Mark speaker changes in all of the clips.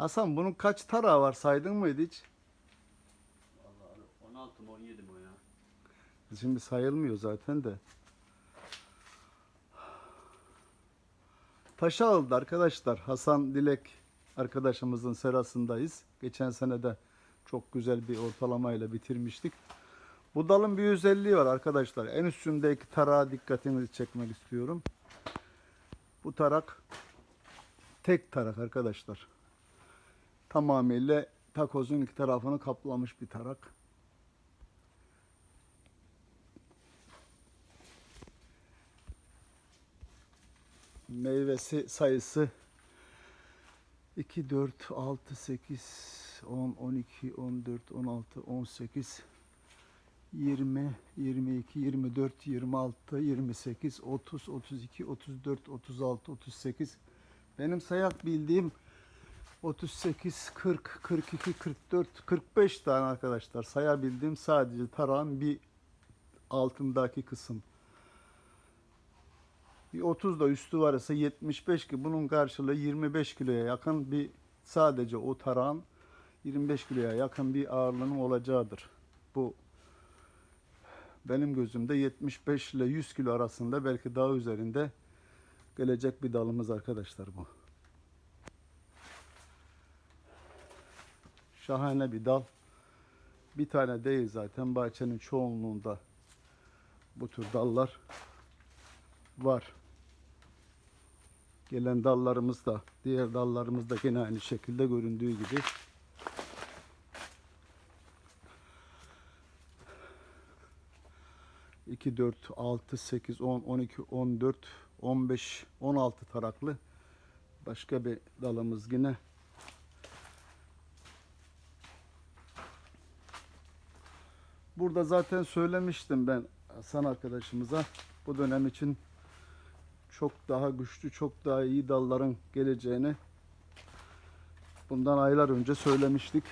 Speaker 1: Hasan bunun kaç tarağı var saydın mıydı hiç? Vallahi 16 mı 17 mi o
Speaker 2: ya? Şimdi sayılmıyor zaten de. Taşa aldı arkadaşlar. Hasan Dilek arkadaşımızın serasındayız. Geçen sene de çok güzel bir ortalamayla bitirmiştik. Bu dalın bir özelliği var arkadaşlar. En üstündeki tarağa dikkatinizi çekmek istiyorum. Bu tarak tek tarak arkadaşlar tamamıyla takozun iki tarafını kaplamış bir tarak. Meyvesi sayısı 2, 4, 6, 8, 10, 12, 14, 16, 18, 20, 22, 24, 26, 28, 30, 32, 34, 36, 38. Benim sayak bildiğim 38, 40, 42, 44, 45 tane arkadaşlar sayabildiğim sadece tarağın bir altındaki kısım. Bir 30 da üstü var ise 75 ki bunun karşılığı 25 kiloya yakın bir sadece o tarağın 25 kiloya yakın bir ağırlığının olacağıdır. Bu benim gözümde 75 ile 100 kilo arasında belki daha üzerinde gelecek bir dalımız arkadaşlar bu. şahane bir dal. Bir tane değil zaten bahçenin çoğunluğunda bu tür dallar var. Gelen dallarımız da diğer dallarımız da gene aynı şekilde göründüğü gibi. İki, dört, altı, sekiz, on, on iki, on dört, on beş, on altı taraklı başka bir dalımız yine Burada zaten söylemiştim ben san arkadaşımıza bu dönem için çok daha güçlü, çok daha iyi dalların geleceğini bundan aylar önce söylemiştik.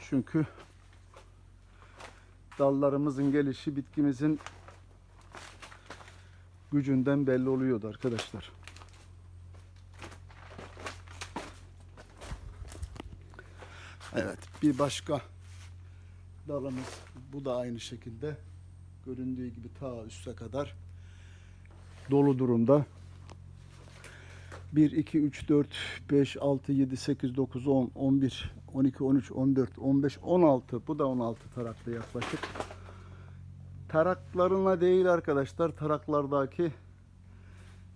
Speaker 2: Çünkü dallarımızın gelişi bitkimizin gücünden belli oluyordu arkadaşlar. Evet, bir başka dalımız bu da aynı şekilde göründüğü gibi ta üste kadar dolu durumda. 1, 2, 3, 4, 5, 6, 7, 8, 9, 10, 11, 12, 13, 14, 15, 16. Bu da 16 taraklı yaklaşık. Taraklarına değil arkadaşlar, taraklardaki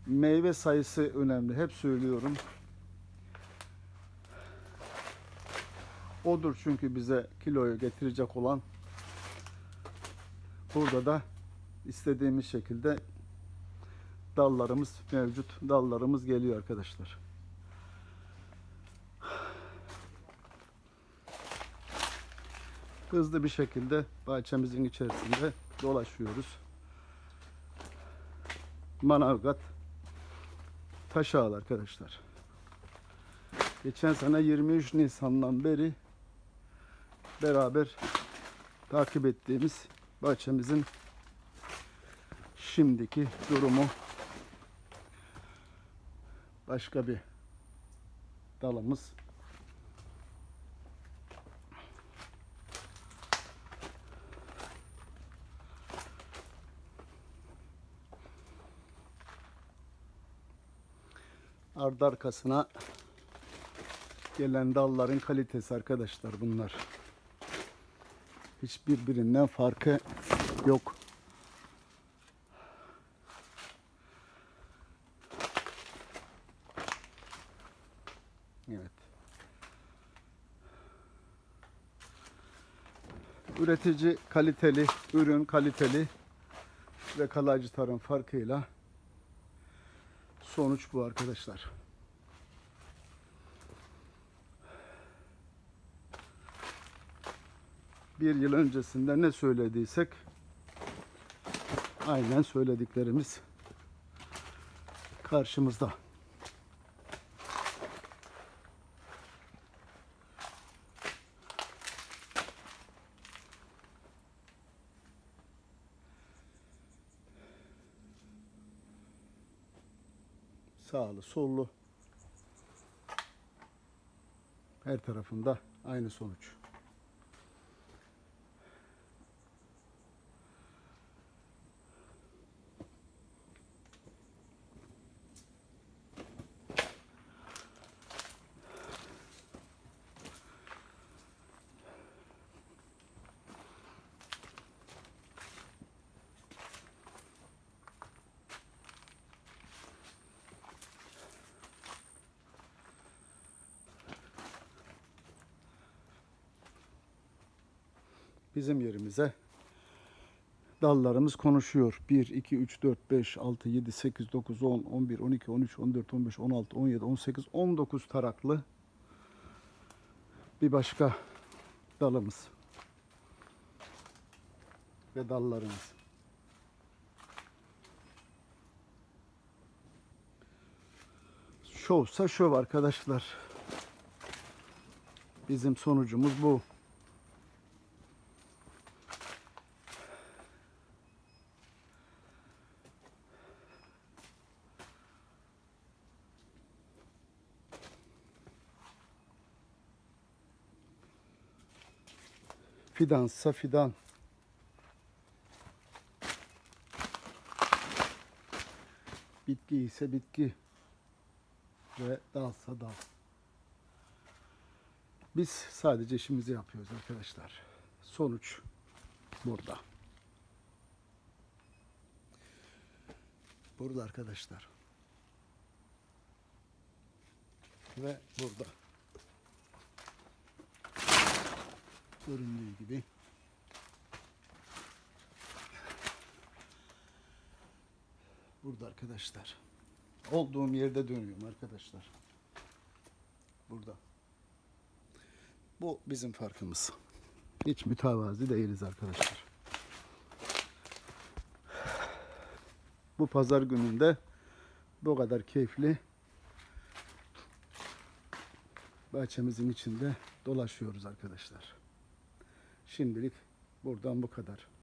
Speaker 2: meyve sayısı önemli. Hep söylüyorum. Odur çünkü bize kiloyu getirecek olan. Burada da istediğimiz şekilde dallarımız mevcut. Dallarımız geliyor arkadaşlar. Hızlı bir şekilde bahçemizin içerisinde dolaşıyoruz. Manavgat Taşağıl arkadaşlar. Geçen sene 23 Nisan'dan beri beraber takip ettiğimiz bahçemizin şimdiki durumu başka bir dalımız ardı arkasına gelen dalların kalitesi arkadaşlar bunlar. Hiçbir birinden farkı yok. Evet. Üretici kaliteli, ürün kaliteli ve kalaycı tarım farkıyla sonuç bu arkadaşlar. bir yıl öncesinde ne söylediysek aynen söylediklerimiz karşımızda. sağlı sollu her tarafında aynı sonuç. bizim yerimize dallarımız konuşuyor. 1, 2, 3, 4, 5, 6, 7, 8, 9, 10, 11, 12, 13, 14, 15, 16, 17, 18, 19 taraklı bir başka dalımız ve dallarımız. Şovsa şov arkadaşlar. Bizim sonucumuz bu. Fidan, safidan, Bitki ise bitki. Ve dalsa dal. Biz sadece işimizi yapıyoruz arkadaşlar. Sonuç burada. Burada arkadaşlar. Ve burada. göründüğü gibi. Burada arkadaşlar. Olduğum yerde dönüyorum arkadaşlar. Burada. Bu bizim farkımız. Hiç mütevazi değiliz arkadaşlar. Bu pazar gününde bu kadar keyifli bahçemizin içinde dolaşıyoruz arkadaşlar. Şimdilik buradan bu kadar.